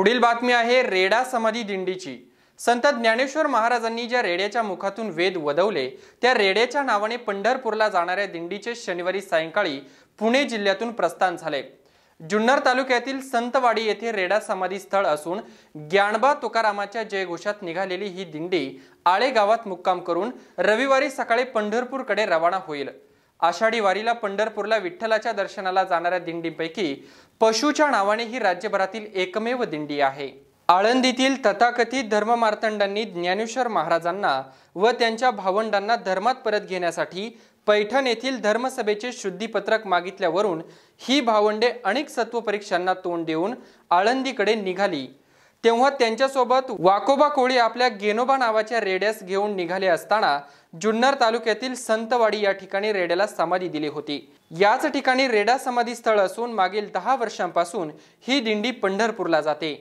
पुढील बातमी आहे रेडा समाधी दिंडीची. संत ज्ञानेश्वर महाराजांनी ज्या रेड्याच्या मुखातून वेद वदवले त्या रेड्याच्या नावाने पंढरपूरला जाणाऱ्या दिंडीचे शनिवारी सायंकाळी पुणे जिल्ह्यातून प्रस्थान झाले. जुन्नर तालुक्यातील संतवाडी येथे रेडा समाधी स्थळ असून ज्ञानबा तुकारामाच्या जयघोषात निघालेली ही दिंडी आळे गावात मुक्काम करून रविवारी सकाळी पंढरपूरकडे रवाना होईल. आषाढी वारीला पंढरपूरला विठ्ठलाच्या दर्शनाला जाणाऱ्या दिंडीपैकी पशुच्या नावाने ही राज्यभरातील एकमेव दिंडी आहे. आळंदीतील तथाकथित धर्ममार्तंडांनी ज्ञानेश्वर महाराजांना व त्यांच्या भावंडांना धर्मात परत घेण्यासाठी पैठण येथील धर्मसभेचे शुद्धीपत्रक मागितल्यावरून ही भावंडे अनेक सत्व परीक्षांना तोंड देऊन आळंदीकडे निघाली. तेव्हा त्यांच्यासोबत वाकोबा कोळी आपल्या गेनोबा नावाच्या रेड्यास घेऊन निघाले असताना जुन्नर तालुक्यातील संतवाडी या ठिकाणी रेड्याला समाधी दिली होती. याच ठिकाणी रेडा समाधी स्थळ असून मागील दहा वर्षांपासून ही दिंडी पंढरपूरला जाते.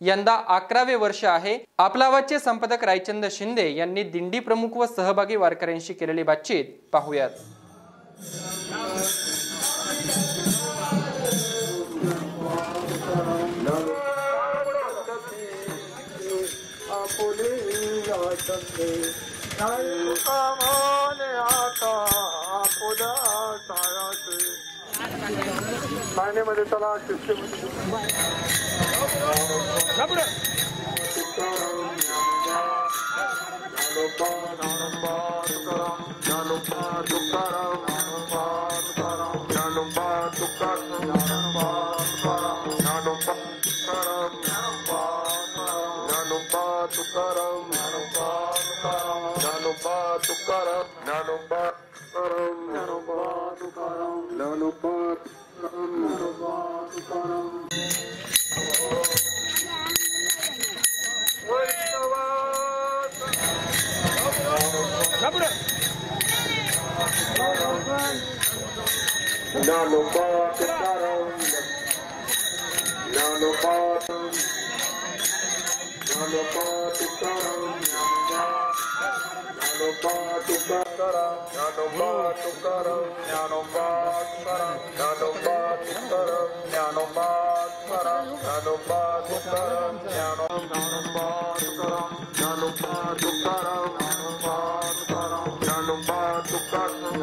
यंदा अकरावे वर्ष आहे. आपलावाचे संपादक रायचंद शिंदे यांनी दिंडी प्रमुख व सहभागी वारकऱ्यांशी केलेली बातचीत पाहूयात. मध्ये चला शिष्य Nanobot Karam Nanobot Karam Nanobot Karam Nanobot Karam Nanobot Karam Nanobot Nanobot Karam Nanobot Karam Saram, Nyanoma Tukaram, Nyanoma Saram, Nyanoma Tukaram, Nyanoma Saram, Nyanoma Tukaram, Nyanoma Tukaram, Nyanoma Tukaram, Nyanoma Tukaram, Nyanoma Tukaram,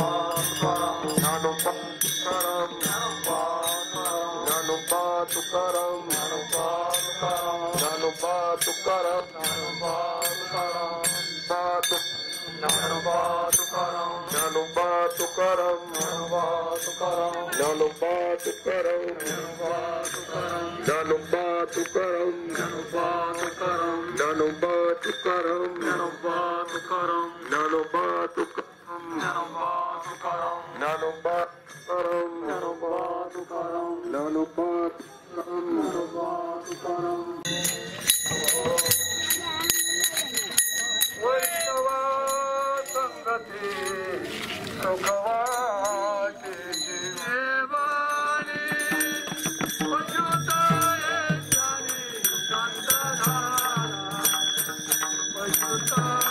Nyanoma Tukaram, Nyanoma Tukaram, Nyanoma Tukaram, Nyanoma Tukaram, Nyanoma Tukaram, नलुबा Tukaram नलुबा Tukaram नलुबा Tukaram नलुबा Tukaram नलुबा Tukaram नलुबा Tukaram नलुबा Tukaram नलुबा Tukaram नलुबा Tukaram नलुबा Tukaram नलुबा Tukaram नलुबा Tukaram नलुबा Tukaram नलुबा Tukaram Alcohol.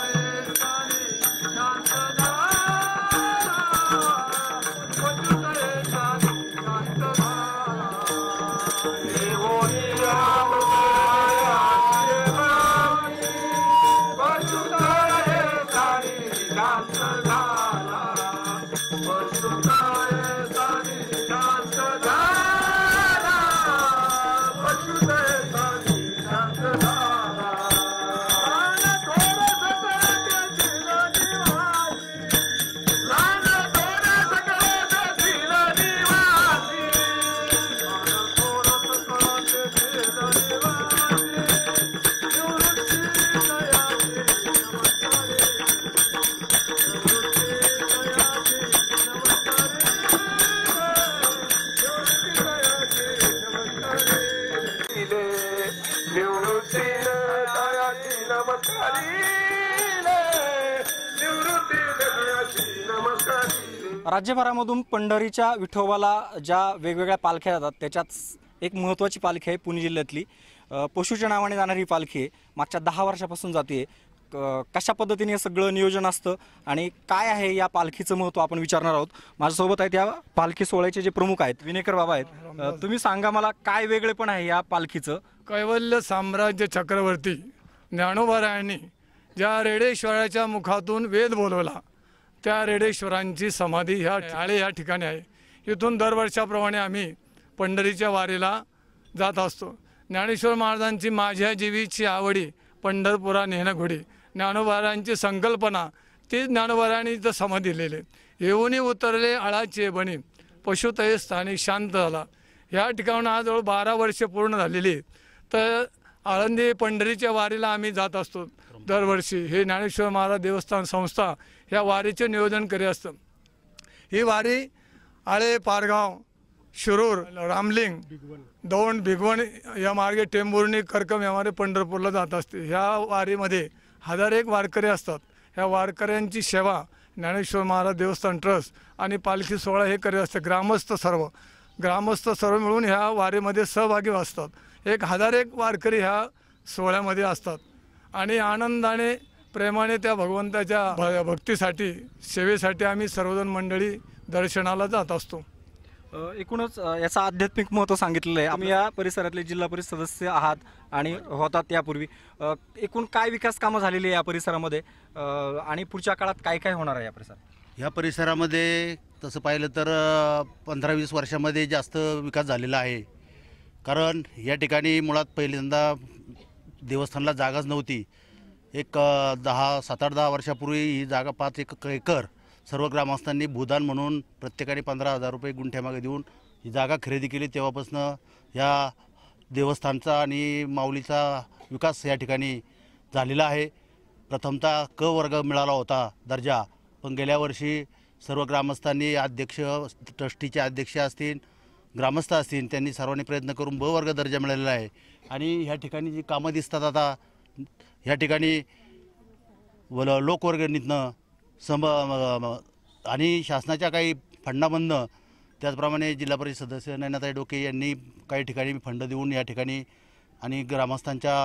राज्यभरामधून पंढरीच्या विठोबाला ज्या वेगवेगळ्या पालख्या जातात त्याच्यात एक महत्त्वाची पालखी आहे पुणे जिल्ह्यातली. पशूच्या पशुच्या नावाने जाणारी ही पालखी आहे. मागच्या दहा वर्षापासून जाते. क- कशा पद्धतीने हे सगळं नियोजन असतं आणि काय आहे या पालखीचं महत्त्व आपण विचारणार आहोत. माझ्यासोबत आहेत या पालखी सोहळ्याचे जे प्रमुख आहेत विनेकर बाबा आहेत. तुम्ही सांगा मला काय वेगळे पण आहे या पालखीचं? कैवल्य साम्राज्य चक्रवर्ती ज्ञानोबरायांनी ज्या रेडेश्वराच्या मुखातून वेद बोलवला. त्या रेडेश्वरांची समाधी ह्या आळे या ठिकाणी आहे. इथून दरवर्षाप्रमाणे आम्ही पंढरीच्या वारीला जात असतो. ज्ञानेश्वर महाराजांची माझ्या जीवीची आवडी पंढरपुरा नेहणं घोडी संकल्पना ती ज्ञानोबारांनी इथं समाधी दिलेली येऊनही उतरले आळाचे बणी पशुतय स्थानिक शांत झाला. ह्या ठिकाणं आज जवळ बारा वर्षे पूर्ण झालेली. तर आळंदी पंढरीच्या वारीला आम्ही जात असतो. दरवर्षी हे ज्ञानेश्वर महाराज देवस्थान संस्था ह्या वारीचे नियोजन करीत असतं. ही वारी आळे पारगाव शिरूर रामलिंग दौंड भिगवण या मार्गे टेंभुर्णी करकम या मार्गे पंढरपूरला जात असते. ह्या वारीमध्ये हजार एक वारकरी असतात. ह्या वारकऱ्यांची सेवा ज्ञानेश्वर महाराज देवस्थान ट्रस्ट आणि पालखी सोहळा हे करीत असते. ग्रामस्थ सर्व. ग्रामस्थ सर्व मिळून ह्या वारीमध्ये सहभागी असतात. एक हजार एक वारकरी ह्या सोहळ्यामध्ये असतात. आणि आनंदाने प्रेमाने त्या भगवंताच्या भ- भक्तीसाठी सेवेसाठी आम्ही सर्वजण मंडळी दर्शनाला जात असतो. एकूणच याचं आध्यात्मिक महत्त्व सांगितलेलं आहे. आम्ही या परिसरातले जिल्हा परिषद सदस्य आहात आणि होतात यापूर्वी. एकूण काय विकास कामं झालेली आहे या परिसरामध्ये? आणि पुढच्या काळात काय काय होणार आहे या परिसरात? ह्या परिसरामध्ये तसं पाहिलं तर पंधरा वीस वर्षामध्ये जास्त विकास झालेला आहे. कारण या ठिकाणी मुळात पहिल्यांदा देवस्थानला जागाच नव्हती. एक दहा सात आठ दहा वर्षापूर्वी ही जागा पाच एक एकर सर्व ग्रामस्थांनी भूदान म्हणून प्रत्येकाने पंधरा हजार रुपये गुंठ्यामागे देऊन ही जागा खरेदी केली. तेव्हापासून या देवस्थानचा आणि माऊलीचा विकास या ठिकाणी झालेला आहे. प्रथमतः क वर्ग मिळाला होता दर्जा. पण गेल्या वर्षी सर्व ग्रामस्थांनी अध्यक्ष ट्रस्टीचे अध्यक्ष असतील ग्रामस्थ असतील त्यांनी सर्वांनी प्रयत्न करून ब वर्ग दर्जा मिळालेला आहे. आणि ह्या ठिकाणी जी कामं दिसतात आता ह्या ठिकाणी व लोकवर्गणीतनं सम आणि शासनाच्या काही फंडामधनं त्याचप्रमाणे जिल्हा परिषद सदस्य नैनाताई डोके यांनी काही ठिकाणी फंड देऊन या ठिकाणी आणि ग्रामस्थांच्या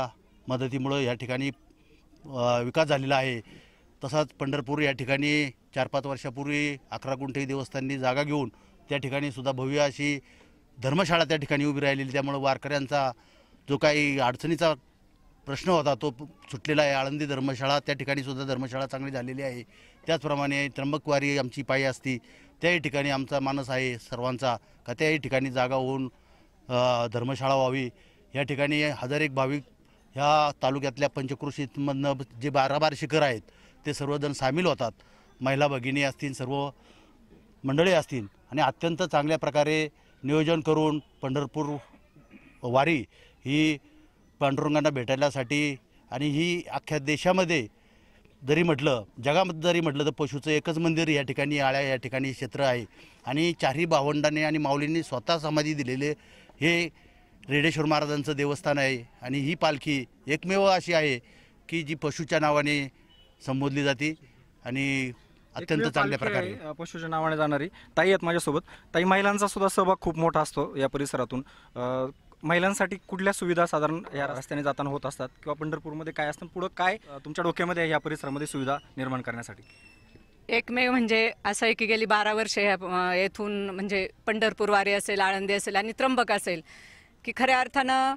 मदतीमुळं या ठिकाणी विकास झालेला आहे. तसाच पंढरपूर या ठिकाणी चार पाच वर्षापूर्वी अकरा गुंठे देवस्थाननी जागा घेऊन त्या ठिकाणी सुद्धा भव्य अशी धर्मशाळा त्या ठिकाणी उभी राहिलेली. त्यामुळं वारकऱ्यांचा जो काही अडचणीचा प्रश्न होता तो सुटलेला आहे. आळंदी धर्मशाळा त्या ठिकाणी सुद्धा धर्मशाळा चांगली झालेली आहे. त्याचप्रमाणे त्र्यंबकवारी आमची पायी असती त्याही ठिकाणी आमचा मानस आहे सर्वांचा. का त्याही ठिकाणी जागा होऊन धर्मशाळा व्हावी. या ठिकाणी हजार एक भाविक ह्या तालुक्यातल्या पंचकृषीमधनं जे बारा बार शिखर आहेत ते सर्वजण सामील होतात. महिला भगिनी असतील सर्व मंडळी असतील आणि अत्यंत चांगल्या प्रकारे नियोजन करून पंढरपूर वारी ही पांडुरंगांना भेटायलासाठी आणि ही अख्ख्या देशामध्ये जरी म्हटलं जगामध्ये जरी म्हटलं तर पशुचं एकच मंदिर या ठिकाणी आळ्या या ठिकाणी क्षेत्र आहे. आणि चारही भावंडांनी आणि माऊलींनी स्वतः समाधी दिलेले हे रेडेश्वर महाराजांचं देवस्थान आहे. आणि ही पालखी एकमेव अशी आहे की जी पशुच्या नावाने संबोधली जाते आणि अत्यंत चांगल्या प्रकारे. पशुच्या नावाने जाणारी. ताई आहेत माझ्यासोबत. ताई महिलांचा सुद्धा सहभाग खूप मोठा असतो या परिसरातून. महिलांसाठी कुठल्या सुविधा साधारण या रस्त्याने जाताना होत असतात? किंवा पंढरपूरमध्ये काय असतं? पुढं काय तुमच्या डोक्यामध्ये आहे या परिसरामध्ये सुविधा निर्माण करण्यासाठी? एकमेव म्हणजे असं आहे की गेली बारा वर्षे ह्या येथून म्हणजे पंढरपूर वारी असेल आळंदी असेल आणि त्र्यंबक असेल की खऱ्या अर्थानं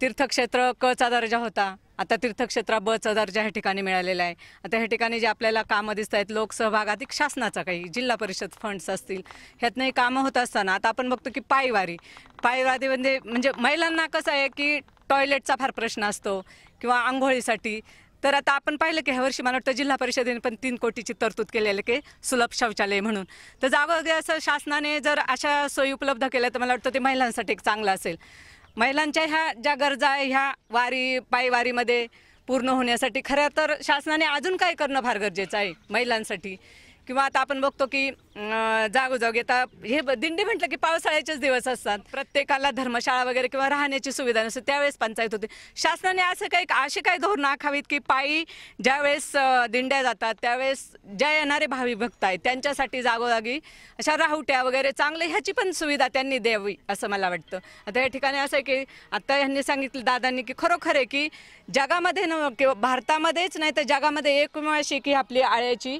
तीर्थक्षेत्र कचा दर्जा होता. आता तीर्थक्षेत्रा ब दर्जा ह्या ठिकाणी मिळालेला आहे आता ह्या ठिकाणी जे आपल्याला कामं दिसत आहेत लोकसहभाग अधिक शासनाचा काही जिल्हा परिषद फंड्स असतील ह्यातनंही कामं होत असताना आता आपण बघतो की पायवारी पायवारी म्हणजे म्हणजे महिलांना कसं आहे की टॉयलेटचा फार प्रश्न असतो किंवा आंघोळीसाठी. तर आता आपण पाहिलं की ह्या वर्षी मला वाटतं जिल्हा परिषदेने पण तीन कोटीची तरतूद केलेली की सुलभ शौचालय म्हणून. तर जागोजागी असं शासनाने जर अशा सोयी उपलब्ध केल्या तर मला वाटतं ते महिलांसाठी एक चांगलं असेल. महिलांच्या ह्या ज्या गरजा आहे ह्या वारी पायवारीमध्ये पूर्ण होण्यासाठी खरं तर शासनाने अजून काय करणं फार गरजेचं आहे महिलांसाठी. किंवा आता आपण बघतो की जागोजाग जागोजागी आता हे दिंडी म्हटलं की पावसाळ्याचेच दिवस असतात. प्रत्येकाला धर्मशाळा वगैरे किंवा राहण्याची सुविधा नसते त्यावेळेस पंचायत होते. शासनाने असं काही अशी काही धोरणं आखावीत की पायी ज्यावेळेस दिंड्या जातात त्यावेळेस ज्या येणारे भावी भक्त आहेत त्यांच्यासाठी जागोजागी अशा राहुट्या वगैरे चांगले ह्याची पण सुविधा त्यांनी द्यावी असं मला वाटतं. आता या ठिकाणी असं आहे की आता ह्यांनी सांगितलं दादांनी की खरोखर आहे की जगामध्ये न किंवा भारतामध्येच नाही तर जगामध्ये एकमेव अशी की आपली आळ्याची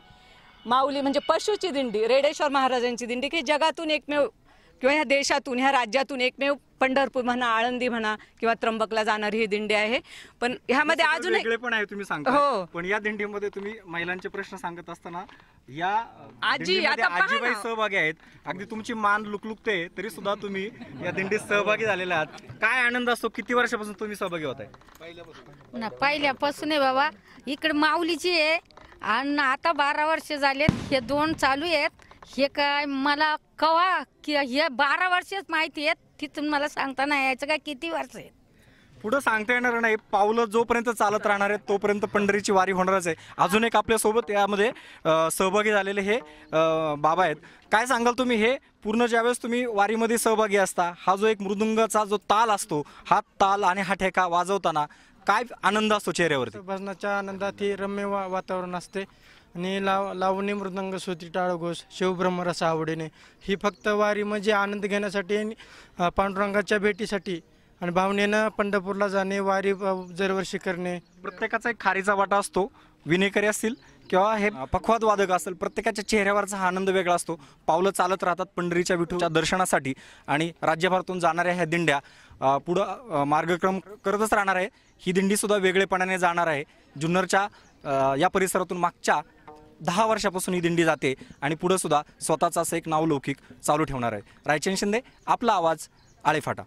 माऊली म्हणजे पशुची दिंडी रेडेश्वर महाराजांची दिंडी की जगातून एकमेव किंवा ह्या देशातून ह्या राज्यातून एकमेव पंढरपूर म्हणा आळंदी म्हणा किंवा त्र्यंबकला जाणारी ही दिंडी आहे. पण ह्यामध्ये वेगळे पण आहे तुम्ही सांगता हो. पण या दिंडीमध्ये तुम्ही महिलांचे प्रश्न सांगत असताना या आजी, दिंडीमध्ये आता पहा आजीबाई. सहभागी आहेत. अगदी तुमची मान लुकलुकते तरी सुद्धा तुम्ही या दिंडीत सहभागी झालेले आहात. काय आनंद असतो? किती वर्षापासून तुम्ही सहभागी होत आहे पहिल्यापासून आहे बाबा. इकडे माऊलीची आहे. आणि आता बारा वर्ष झालेत हे दोन चालू आहेत. हे काय मला कवा की हे बारा वर्षच माहिती आहेत तिथून मला सांगता नाही यायचं काय किती वर्ष आहेत. पुढं सांगता येणार नाही. पावलं जोपर्यंत चालत राहणार आहेत तोपर्यंत पंढरीची वारी होणारच आहे. अजून एक आपल्यासोबत यामध्ये अ, सहभागी झालेले हे अ, बाबा आहेत. काय सांगाल तुम्ही हे? पूर्ण ज्यावेळेस तुम्ही वारीमध्ये सहभागी असता हा जो एक मृदुंगाचा जो ताल असतो हा ताल आणि हा ठेका वाजवताना काय आनंद असतो चेहऱ्यावरती? भजनाच्या आनंदात हे रम्य वा वातावरण असते. आणि लाव लावणी मृदंग सूत्री टाळघोष शिवब्रह्मरस आवडीने. ही फक्त वारी म्हणजे आनंद घेण्यासाठी आणि अ, पांडुरंगाच्या भेटीसाठी आणि भावनेनं पंढरपूरला जाणे वारी अ, दरवर्षी करणे. प्रत्येकाचा एक खारीचा वाटा असतो. विनेकरी असतील किंवा हे पखवाद वादक असेल प्रत्येकाच्या चेहऱ्यावरचा हा आनंद वेगळा असतो. पावलं चालत राहतात पंढरीच्या विठूच्या दर्शनासाठी. आणि राज्यभरातून जाणाऱ्या ह्या दिंड्या पुढं मार्गक्रम करतच राहणार आहे. ही दिंडीसुद्धा वेगळेपणाने जाणार आहे. जुन्नरच्या या परिसरातून मागच्या दहा वर्षापासून ही दिंडी जाते आणि पुढंसुद्धा स्वतःचं स्वतःचा असं एक नावलौकिक चालू ठेवणार आहे. रायचंद शिंदे आपला आवाज आळेफाटा